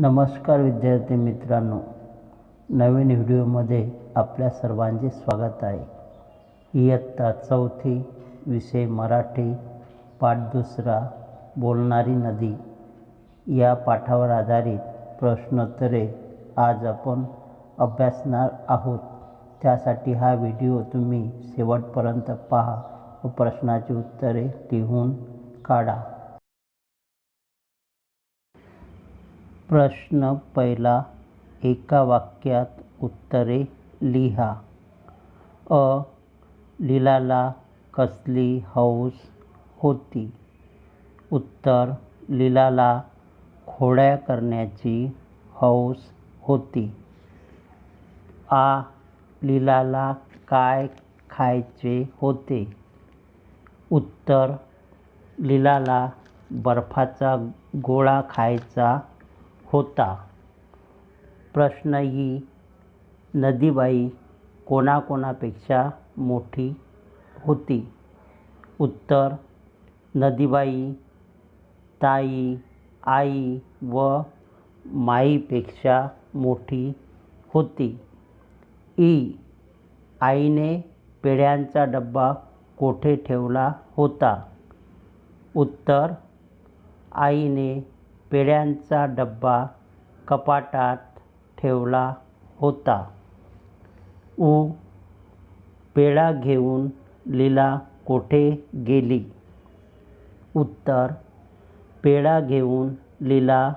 नमस्कार विद्यार्थी मित्रांनो. नवीन व्हिडिओमध्ये आपल्या सर्वांचे स्वागत आहे. इयत्ता चौथी विषय मराठी पाठ दुसरा बोलणारी नदी. या पाठावर आधारित प्रश्नोत्तरे आज आपण अभ्यासणार आहोत. त्यासाठी हा व्हिडिओ तुम्ही शेवटपर्यंत पहा व प्रश्नाची उत्तरे लिहून काढा. प्रश्न पहिला एका वाक्यात उत्तरे लिहा. अ. लीलाला कसली हौस होती? उत्तर लीलाला खोड्या करण्याची हौस होती. आ. लीलाला काय खायचे होते? उत्तर लीलाला बर्फाचा गोळा खायचा होता. प्रश्न ही नदीबाई कोणाकोणापेक्षा मोठी होती. उत्तर नदीबाई ताई आई व माईपेक्षा मोठी होती. ई. आईने पेढ्यांचा डब्बा कोठे ठेवला होता? उत्तर आईने पेढ्यांचा डब्बा कपाटात ठेवला होता. उ. पेढा घेऊन लीला कोठे गेली? उत्तर पेढा घेऊन लीला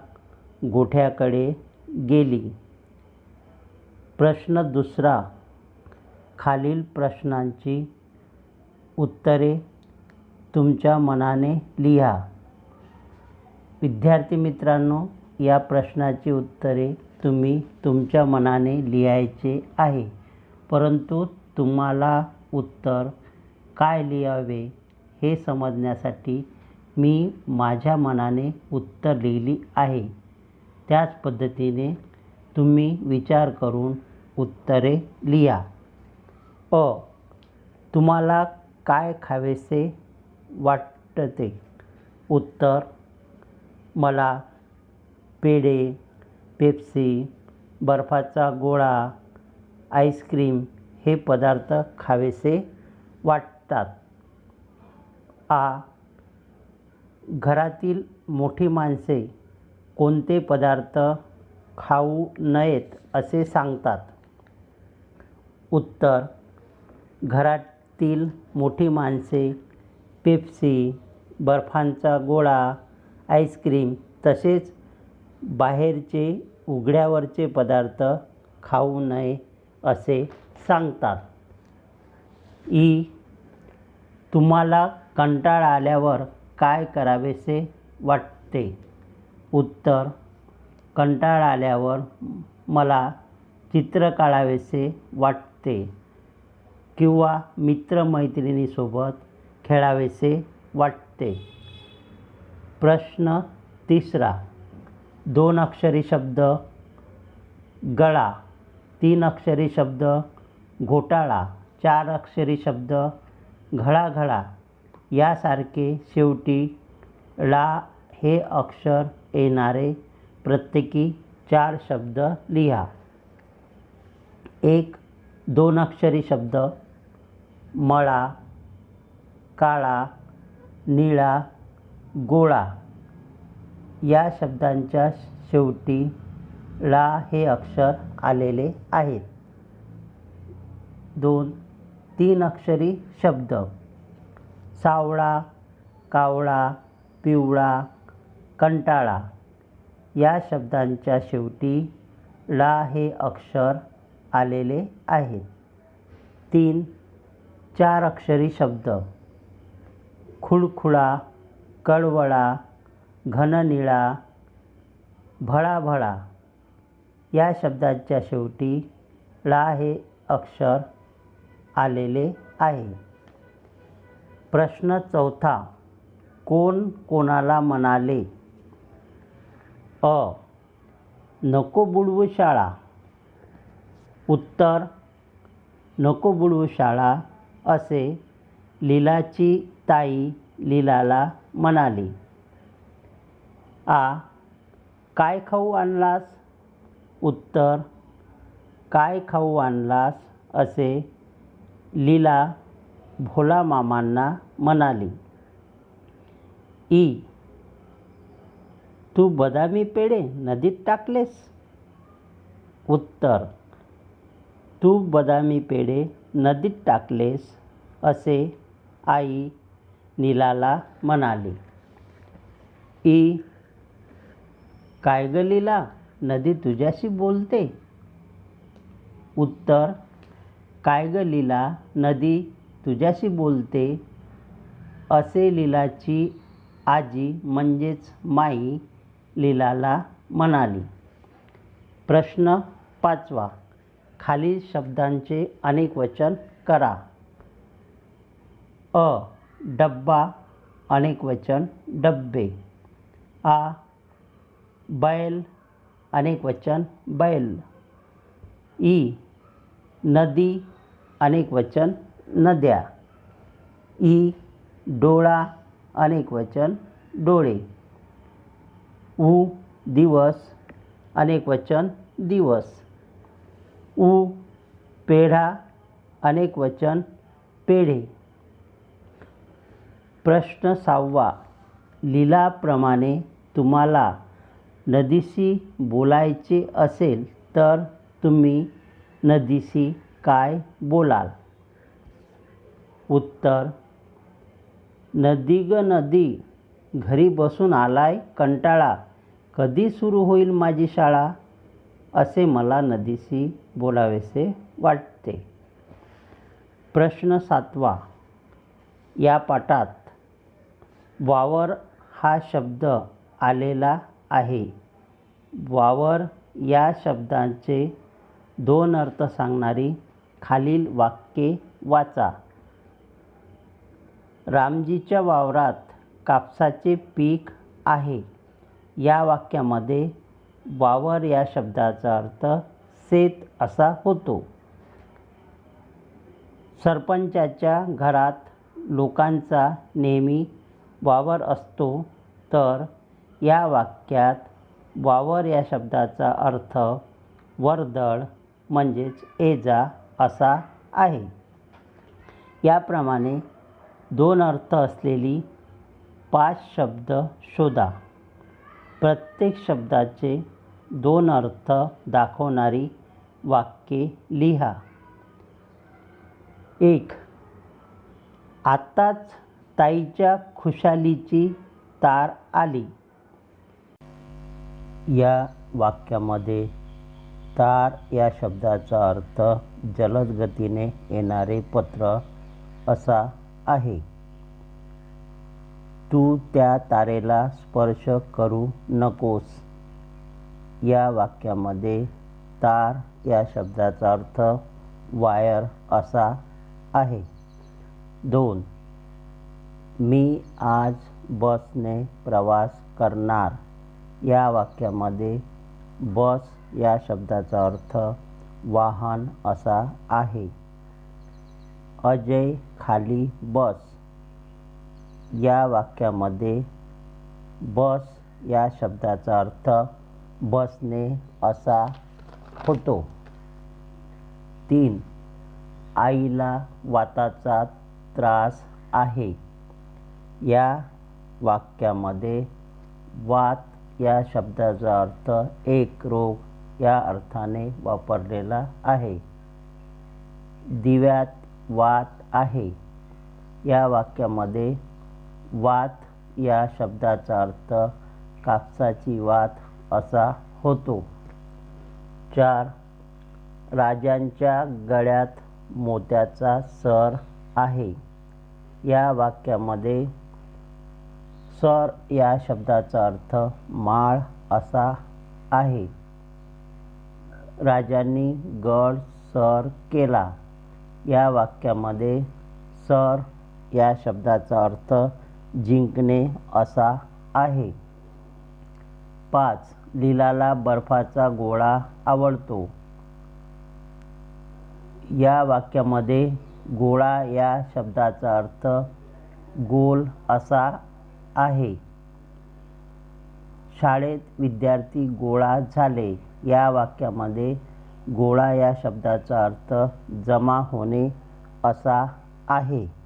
गोठ्याकडे गेली. प्रश्न दुसरा खालील प्रश्नांची उत्तरे तुमच्या मनाने लिहा. विद्यार्थी मित्रांनो या प्रश्नाची उत्तरे तुम्ही तुमच्या मनाने लिहायचे आहे. परंतु तुम्हाला उत्तर काय लिहावे हे समजण्यासाठी मी माझ्या मनाने उत्तर लिहिली आहे. त्याच पद्धतीने तुम्ही विचार करून उत्तरे लिहा. अ. तुम्हाला काय खावेसे वाटते? उत्तर मला पेढे पेप्सी बर्फाचा गोळा आईस्क्रीम हे पदार्थ खावेसे वाटतात. आ. घरातील मोठी माणसे कोणते पदार्थ खाऊ नयेत असे सांगतात? उत्तर. घरातील मोठी माणसे पेप्सी बर्फांचा गोळा आईस्क्रीम तसेच बाहेरचे उघड्यावरचे पदार्थ खाऊ नये असे सांगतात. ई. तुम्हाला कंटाळा आल्यावर काय करावेसे वाटते? उत्तर. कंटाळा आल्यावर मला चित्र काढावेसे वाटते किंवा मित्रमैत्रिणीसोबत खेळावेसे वाटते. प्रश्न तिसरा. दोन अक्षरी शब्द गळा तीन अक्षरी शब्द घोटाळा चार अक्षरी शब्द घळाघळा. यासारखे शेवटी ला हे अक्षर येणारे प्रत्येकी चार शब्द लिहा. एक दोन अक्षरी शब्द मळा काळा निळा गोळा. या शब्दांच्या शेवटी ला हे अक्षर आलेले आहेत. दोन तीन अक्षरी शब्द. सावळा कावळा पिवळा कंटाळा या शब्दांच्या शेवटी ळा हे अक्षर आलेले आहेत. तीन चार अक्षरी शब्द. खुळखुळा कळवळा घननिळा भळाभळा या शब्दाच्या शेवटी ला हे अक्षर आलेले आहे. प्रश्न चौथा कोण कोणाला म्हणाले? अ. नको बुडवू शाळा. उत्तर नको बुडवू शाळा असे लीलाची ताई लीलाला म्हणाली. आ काय खाऊ आणलास? उत्तर काय खाऊ आणलास? असे लीला भोला मामांना म्हणाली. ई तू बदामी पेढे नदीत टाकलेस? उत्तर तू बदामी पेढे नदीत टाकलेस असे आई नीलाला म्हणाली. ई काय ग लीला? नदी तुझ्याशी बोलते. उत्तर काय ग लीला? नदी तुझ्याशी बोलते. असे लीलाची आजी म्हणजेच माई लीलाला म्हणाली. प्रश्न पाचवा. खालील शब्दांचे अनेक वचन करा. अ डब्बा अनेक वचन डब्बे. आ बैल अनेक वचन बैल. ई नदी अनेक वचन नद्या. ई डोळा अनेक वचन डोळे. उ दिवस अनेक वचन दिवस. ऊ पेढा अनेक वचन पेढे. प्रश्न सहावा. लीलाप्रमाणे तुम्हाला नदीशी बोलायचे असेल तर तुम्ही नदीशी काय बोलाल? उत्तर नदी ग नदी. घरी बसून आलाय कंटाळा. कधी सुरू होईल माझी शाळा? असे मला नदीशी बोलावेसे वाटते. प्रश्न सातवा. या पाठात वावर हा शब्द आलेला आहे. वावर या शब्दांचे दोन अर्थ सांगणारी खालील वाक्ये वाचा. रामजीच्या वावरात कापसाचे पीक आहे. या वाक्यामध्ये वावर या शब्दाचा अर्थ शेत असा होतो. सरपंचाच्या घरात लोकांचा नेहमी वावर असतो तर या वाक्यात वावर या शब्दाचा अर्थ वर्दळ म्हणजेच एजा असा आहे. याप्रमाणे दोन अर्थ असलेली पाच शब्द शोधा. प्रत्येक शब्दाचे दोन अर्थ दाखवणारी वाक्ये लिहा. एक आत्ताच ताईच्या खुशालीची तार आली. या वाक्यामध्ये तार या शब्दाचा अर्थ जलद गतीने येणारे पत्र असा आहे. तू त्या तारेला स्पर्श करू नकोस. या वाक्यामध्ये तार या शब्दाचा अर्थ वायर असा आहे. दोन मी आज बसने प्रवास करणार. या वाक्यामध्ये बस या शब्दाचा अर्थ वाहन असा आहे. अजय खाली बस. या वाक्यामध्ये बस या शब्दाचा अर्थ बसने असा होतो. तीन. आईला वाताचा त्रास आहे. या वाक्यामध्ये वात या शब्दाचा अर्थ एक रोग या अर्थाने वापरलेला आहे. दिव्यात वात आहे. या वाक्यामध्ये वात या शब्दाचा अर्थ कापसाची वात असा होतो. चार राजांच्या गळ्यात मोत्याचा सर आहे. या वाक्यामध्ये सर या शब्दाचा अर्थ माळ असा आहे. राजांनी गड सर केला. या वाक्यामध्ये सर या शब्दाचा अर्थ जिंकणे असा आहे. पाच. लीलाला बर्फाचा गोळा आवडतो. या वाक्यामध्ये गोळा या शब्दाचा अर्थ गोल असा आहे. शाळेत विद्यार्थी गोळा झाले. या वाक्यामध्ये गोळा या शब्दाचा अर्थ जमा होणे असा आहे.